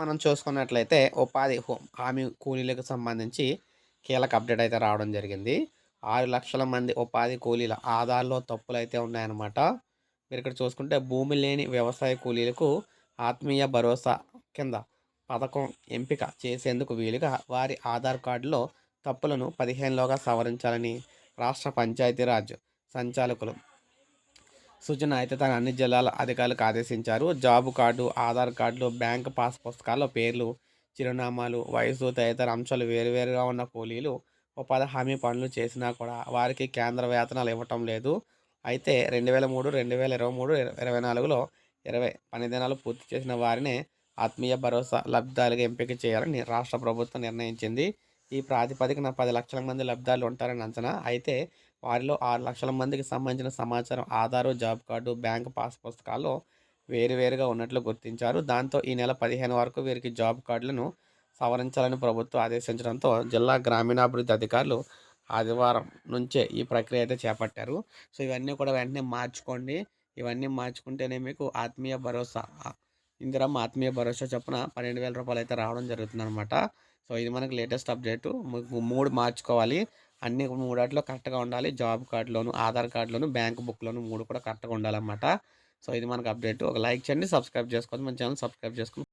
మనం చూసుకున్నట్లయితే ఉపాధి హామీ కూలీలకు సంబంధించి కీలక అప్డేట్ అయితే రావడం జరిగింది. ఆరు లక్షల మంది ఉపాధి కూలీల ఆధార్లో తప్పులు అయితే ఉన్నాయన్నమాట. మీరు ఇక్కడ చూసుకుంటే భూమి లేని వ్యవసాయ కూలీలకు ఆత్మీయ భరోసా కింద పథకం ఎంపిక చేసేందుకు వీలుగా వారి ఆధార్ కార్డులో తప్పులను పదిహేనులోగా సవరించాలని రాష్ట్ర పంచాయతీరాజ్ సంచాలకులు సూచన అయితే తన అన్ని జిల్లాల అధికారులకు ఆదేశించారు. జాబ్ కార్డు ఆధార్ కార్డులు బ్యాంక్ పాస్ పుస్తకాల్లో పేర్లు చిరునామాలు వయసు తదితర అంశాలు వేరువేరుగా ఉన్న కూలీలు ఉపాధి హామీ పనులు చేసినా కూడా వారికి కేంద్ర వేతనాలు ఇవ్వటం లేదు. అయితే రెండు వేల మూడు రెండు వేల ఇరవై మూడు ఇరవై నాలుగులో ఇరవై పని దినాలు పూర్తి చేసిన వారినే ఆత్మీయ భరోసా లబ్ధాలుగా ఎంపిక చేయాలని రాష్ట్ర ప్రభుత్వం నిర్ణయించింది. ఈ ప్రాతిపదికన పది లక్షల మంది లబ్ధాలు ఉంటారని అంచనా. అయితే వారిలో ఆరు లక్షల మందికి సంబంధించిన సమాచారం Aadhaar job card bank pass పుస్తకాల్లో వేరువేరుగా ఉన్నట్లు గుర్తించారు. దాంతో ఈ నెల పదిహేను వరకు వీరికి జాబ్ కార్డులను సవరించాలని ప్రభుత్వం ఆదేశించడంతో జిల్లా గ్రామీణాభివృద్ధి అధికారులు ఆదివారం నుంచే ఈ ప్రక్రియ అయితే చేపట్టారు. సో ఇవన్నీ కూడా వెంటనే మార్చుకోండి. ఇవన్నీ మార్చుకుంటేనే మీకు ఆత్మీయ భరోసా. ఇందిరమ్మ ఆత్మీయ భరోసా చొప్పున పన్నెండు వేల రూపాయలు అయితే రావడం జరుగుతుంది అనమాట సో ఇది మనకి లేటెస్ట్ అప్డేట్. మూడు మార్చుకోవాలి. అన్ని మూడాట్లో కరెక్ట్గా ఉండాలి. జాబ్ కార్డులోను ఆధార్ కార్డులోను బ్యాంక్ బుక్లోను మూడు కూడా కరెక్ట్గా ఉండాలన్నమాట. సో ఇది మనకు అప్డేట్. ఒక లైక్ చేయండి సబ్స్క్రైబ్ చేసుకోండి. మన ఛానల్ సబ్స్క్రైబ్ చేసుకుని